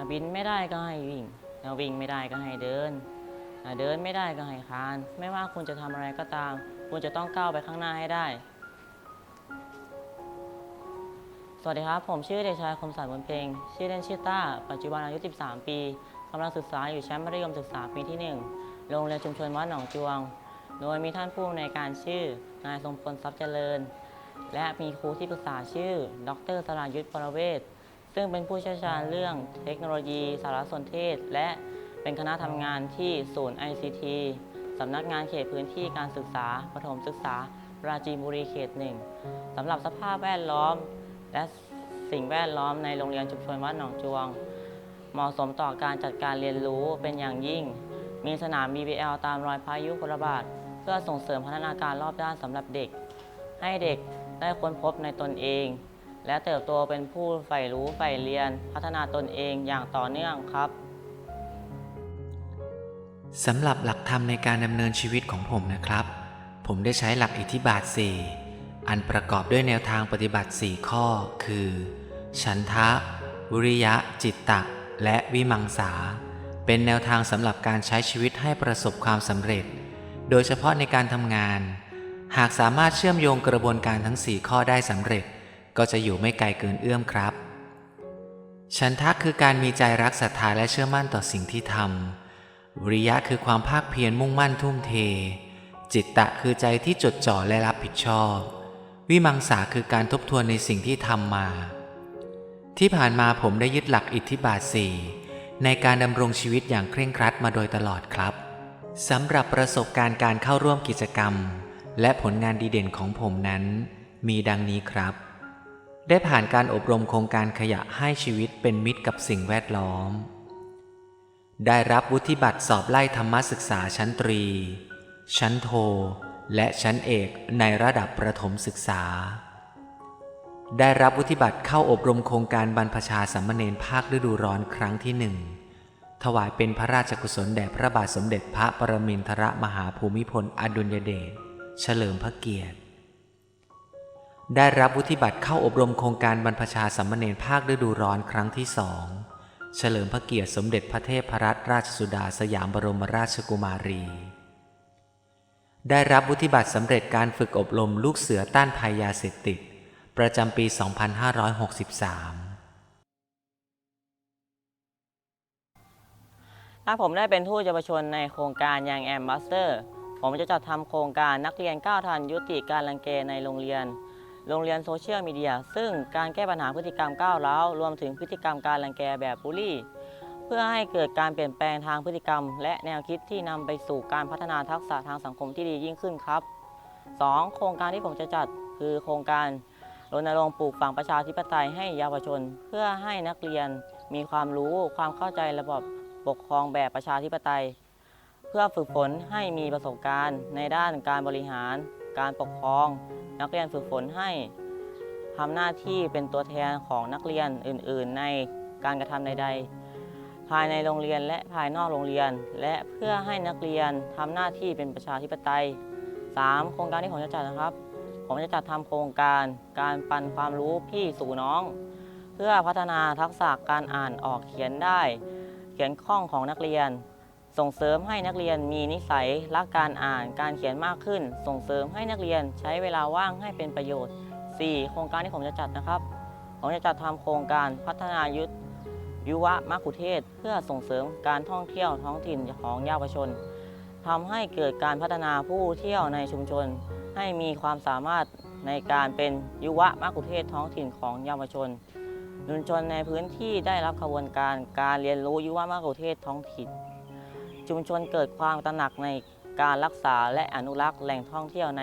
ถ้าบินไม่ได้ก็ให้วิ่งถ้าวิ่งไม่ได้ก็ให้เดินถ้าเดินไม่ได้ก็ให้คาน ไม่ว่าคุณจะทำอะไรก็ตาม คุณจะต้องก้าวไปข้างหน้าให้ได้ สวัสดีครับ ผมชื่อเด็กชายคมสันบุญเพลง ชื่อเล่นชื่อต้า ปัจจุบันอายุ 13 ปีกำลังศึกษาอยู่ชั้นมัธยมศึกษาปีที่ 1 โรงเรียนชุมชนวัดหนองจวง โดยมีท่านผู้อำนวยการชื่อนายทรงพลทรัพย์เจริญ และมีครูที่ปรึกษาชื่อ ดรสรายุทธปรเวศ ซึ่งเป็นผู้เชี่ยวชาญเรื่องเทคโนโลยี สารสนเทศ และเป็นคณะทำงานที่ศูนย์ ICT สำนักงานเขตพื้นที่การศึกษาประถมศึกษาปราจีนบุรีเขตหนึ่งสำหรับสภาพแวดล้อม และสิ่งแวดล้อมในโรงเรียนชุมชนวัดหนองจวง เหมาะสมต่อการจัดการเรียนรู้เป็นอย่างยิ่ง มีสนาม BBL ตามรอยพายุพลบาท เพื่อส่งเสริมพัฒนาการรอบด้านสำหรับเด็ก ให้เด็กได้ค้นพบในตนเอง และเติบโตเป็นผู้ใฝ่รู้ใฝ่เรียน พัฒนาตนเองอย่างต่อเนื่องครับสำหรับหลักธรรมในการดำเนินชีวิตของผมนะครับ ผมได้ใช้หลักอิทธิบาท 4 อันประกอบด้วยแนวทางปฏิบัติ 4 ข้อ คือ ฉันทะ วิริยะ จิตตะ และวิมังสา เป็นแนวทางสำหรับการใช้ชีวิตให้ประสบความสำเร็จ โดยเฉพาะในการทำงาน หากสามารถเชื่อมโยงกระบวนการทั้ง 4 ข้อได้สำเร็จ ก็จะอยู่ไม่ไกลเกินเอื้อมครับ ฉันทะคือการมีใจรักศรัทธาและเชื่อมั่นต่อสิ่งที่ทำ วิริยะคือความภาคเพียรมุ่งมั่นทุ่มเท จิตตะคือใจที่จดจ่อและรับผิดชอบ วิมังสาคือการทบทวนในสิ่งที่ทำมา ที่ผ่านมาผมได้ยึดหลักอิทธิบาทสี่ในการดำรงชีวิตอย่างเคร่งครัดมาโดยตลอดครับสำหรับประสบการณ์การเข้าร่วมกิจกรรม และผลงานดีเด่นของผมนั้น มีดังนี้ครับ ได้ผ่านการอบรมโครงการขยะให้ชีวิตเป็นมิตรกับสิ่งแวดล้อม ได้รับวุฒิบัตรสอบไล่ธรรมศึกษาชั้นตรี ชั้นโท และชั้นเอกในระดับประถมศึกษา ได้รับวุฒิบัตรเข้าอบรมโครงการบรรพชาสัมมเนนภาคฤดูร้อนครั้งที่หนึ่งถวายเป็นพระราชกุศลแด่พระบาทสมเด็จพระปรมินทรมหาภูมิพลอดุลยเดช เฉลิมพระเกียรติ ได้รับวุฒิบัตรเข้าอบรมโครงการบรรพชาสัมมเนนภาคฤดูร้อนครั้งที่สองเฉลิมพระเกียรติสมเด็จพระเทพรัตนราชสุดาสยามบรมราชกุมารี ได้รับวุฒิบัตรสำเร็จการฝึกอบรมลูกเสือต้านภัยยาเสพติด ประจำปี 2563 ถ้าผมได้เป็นทูตเยาวชนในโครงการยังแอมบัสเตอร์ ผมจะจัดทำโครงการนักเรียนก้าวทันยุติการรังแกในโรงเรียน โรงเรียนโซเชียลมีเดียซึ่งการแก้ปัญหาพฤติกรรมก้าวร้าวรวมถึงพฤติกรรมการรังแกแบบบูลลี่ เพื่อให้เกิดการเปลี่ยนแปลงทางพฤติกรรม และแนวคิดที่นำไปสู่การพัฒนาทักษะทางสังคมที่ดียิ่งขึ้นครับ 2. โครงการที่ผมจะจัดคือโครงการรณรงค์ปลูกฝังประชาธิปไตยให้เยาวชน เพื่อให้นักเรียนมีความรู้ความเข้าใจระบบปกครองแบบประชาธิปไตย เพื่อฝึกฝนให้มีประสบการณ์ในด้านการบริหาร การปกครอง นักเรียนฝึกฝนให้ทำหน้าที่เป็นตัวแทนของนักเรียนอื่น ๆ ในการกระทำใด ๆ ภายในโรงเรียนและภายนอกโรงเรียน และเพื่อให้นักเรียนทำหน้าที่เป็นประชาธิปไตย 3. โครงการที่ผมจะจัดนะครับ ผมจะจัดทำโครงการการปันความรู้พี่สู่น้อง เพื่อพัฒนาทักษะการอ่านออกเขียนได้ เขียนคล่องของนักเรียน ส่งเสริมให้นักเรียนมีนิสัยรักการอ่านการเขียนมากขึ้น ส่งเสริมให้นักเรียนใช้เวลาว่างให้เป็นประโยชน์ 4. โครงการที่ผมจะจัดนะครับ ผมจะจัดทำโครงการพัฒนายุทธยุวมคุเทศ เพื่อส่งเสริมการท่องเที่ยวท้องถิ่นของเยาวชนทำให้เกิดการพัฒนาผู้เที่ยวในชุมชน ให้มีความสามารถในการเป็นยุวะมคุเทศท้องถิ่นของเยาวชนชุมชนในพื้นที่ได้รับขบวนการการเรียนรู้ยุวะมคุเทศท้องถิ่น ชุมชนเกิดความตระหนักในการรักษาและอนุรักษ์แหล่งท่องเที่ยวใน